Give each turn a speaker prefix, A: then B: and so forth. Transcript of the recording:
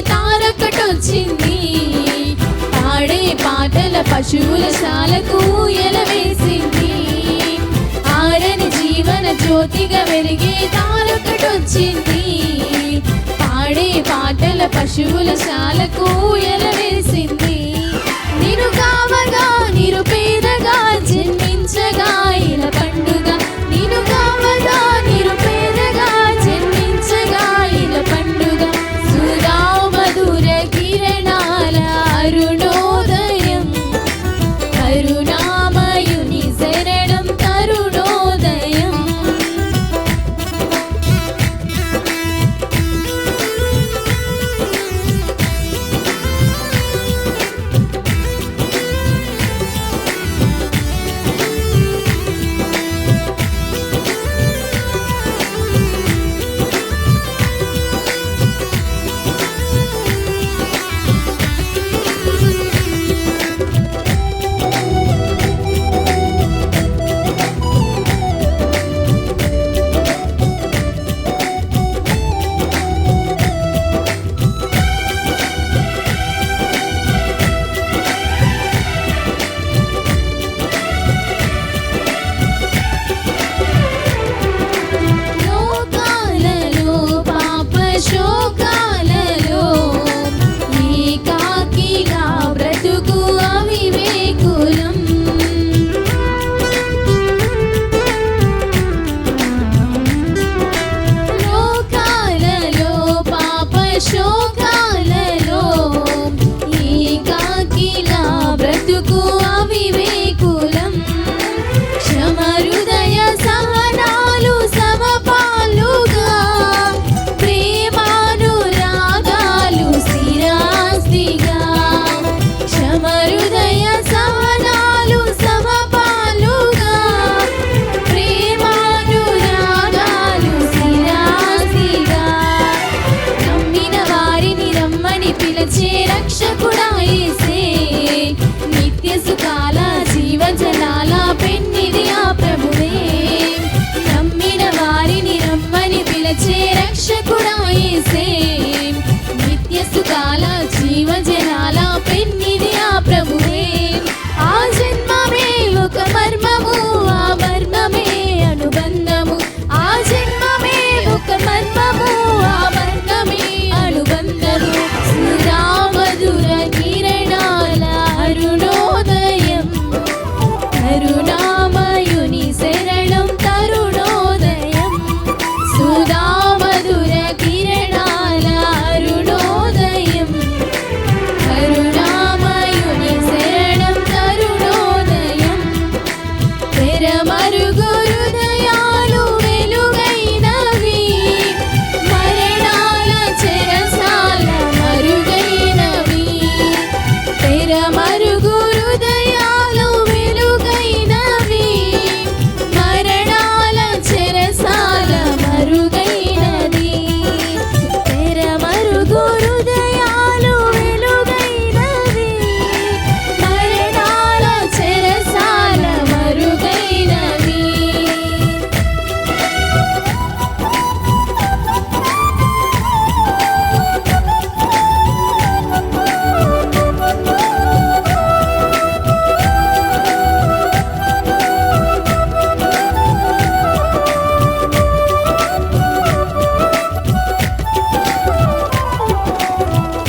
A: తారకటొచ్చింది. పాడే పాటల పశువుల శాలకు ఎలవేసింది. ఆరని జీవన జ్యోతిగా వెలిగే తారకటొచ్చింది. పాడే పాటల పశువుల శాలకు ఎలవేసింది.